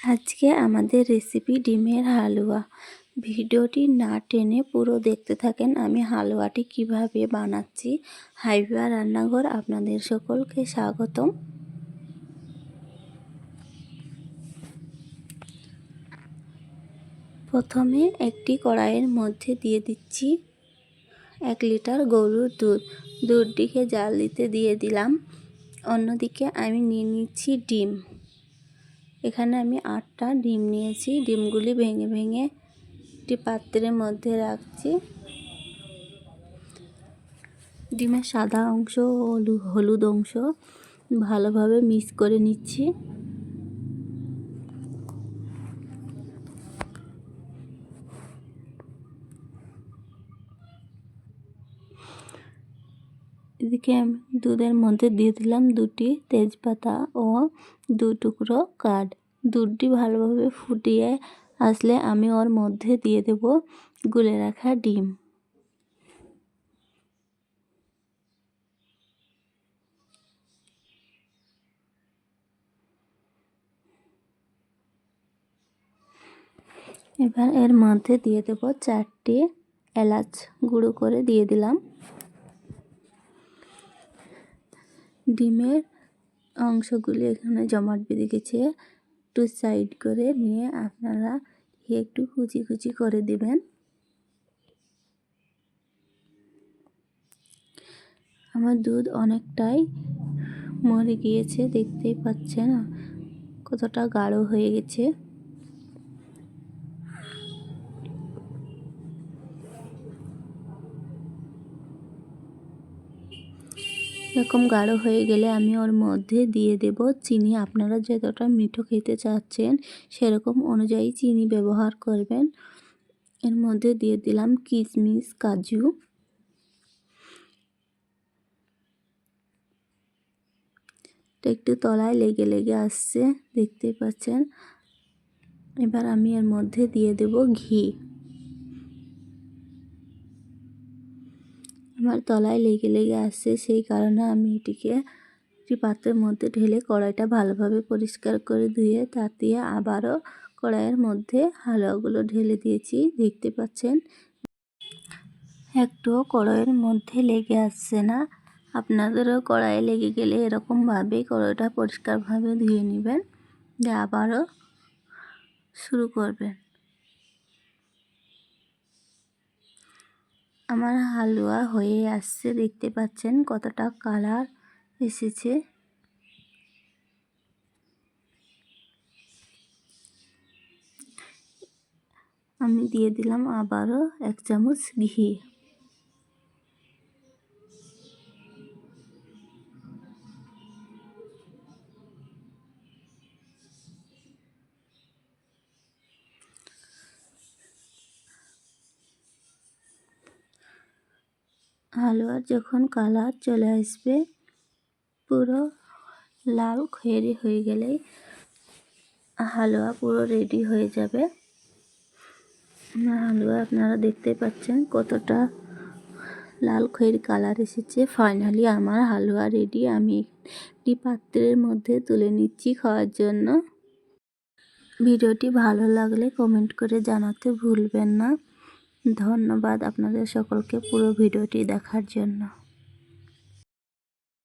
আজকে আমাদের রেসিপি ডিমের হালুয়া। ভিডিওটি না টেনে পুরো দেখতে থাকেন আমি হালুয়াটি কীভাবে বানাচ্ছি। হাইওয়া রান্নাঘর আপনাদের সকলকে স্বাগতম। প্রথমে একটি কড়াইয়ের মধ্যে দিয়ে দিচ্ছি এক লিটার গরুর দুধ। দুধটিকে জাল দিতে দিয়ে দিলাম। অন্যদিকে আমি নিয়ে নিচ্ছি ডিম। এখানে আমি আটটা ডিম নিয়েছি। ডিমগুলি ভেঙে ভেঙে একটি পাত্রের মধ্যে রাখছি। ডিমের সাদা অংশ হলুদ অংশ ভালোভাবে মিক্স করে নিচ্ছি। এদিকে আমি দুধের মধ্যে দিয়ে দিলাম দুটি তেজপাতা ও দু টুকরো কাঠ। দুধটি ভালোভাবে ফুটিয়ে আসলে আমি ওর মধ্যে দিয়ে দেব গুলে রাখা ডিম। এবার এর মধ্যে দিয়ে দেব চারটি এলাচ গুঁড়ো করে দিয়ে দিলাম। ডিমের অংশগুলি এখানে জমাট বেঁধে গেছে একটু সাইড করে নিয়ে আপনারা একটু কুচি কুচি করে দেবেন। আমার দুধ অনেকটাই মরে গিয়েছে, দেখতেই পাচ্ছেন, কতটা গাঢ় হয়ে গেছে। এরকম গাঢ় হয়ে গেলে আমি ওর মধ্যে দিয়ে দেব চিনি। আপনারা যতটা মিঠো খেতে চাচ্ছেন, সেরকম অনুযায়ী চিনি ব্যবহার করবেন। এর মধ্যে দিয়ে দিলাম কিশমিশ কাজু। একটু তলায় লেগে লেগে আসছে দেখতেই পাচ্ছেন। এবার আমি এর মধ্যে দিয়ে দেব ঘি। আমার তলায় লেগে লেগে আসছে, সেই কারণে আমি এটিকে একটি পাত্রের মধ্যে ঢেলে কড়াইটা ভালোভাবে পরিষ্কার করে ধুয়ে তাতিয়ে আবারও কড়াইয়ের মধ্যে হালুয়াগুলো ঢেলে দিয়েছি। দেখতে পাচ্ছেন? একটুও কড়াইয়ের মধ্যে লেগে আসছে না। আপনাদেরও কড়াইয়ে লেগে গেলে এরকমভাবেই কড়াইটা পরিষ্কারভাবে ধুয়ে নেবেন, দিয়ে আবারও শুরু করবেন। আমার হালুয়া হয়ে আসছে, দেখতে পাচ্ছেন কতটা কালার এসেছে। আমি দিয়ে দিলাম আবারও এক চামচ ঘি। হালুয়ার যখন কালার চলে আসবে, পুরো লাল খয়েরি হয়ে গেলেই হালুয়া পুরো রেডি হয়ে যাবে। হালুয়া আপনারা দেখতে পাচ্ছেন কতটা লাল খয়েরি কালার এসেছে। ফাইনালি আমার হালুয়া রেডি আমি একটি পাত্রের মধ্যে তুলে নিচ্ছি খাওয়ার জন্য। ভিডিওটি ভালো লাগলে কমেন্ট করে জানাতে ভুলবেন না। ধন্যবাদ আপনাদের সকলকে পুরো ভিডিওটি দেখার জন্য।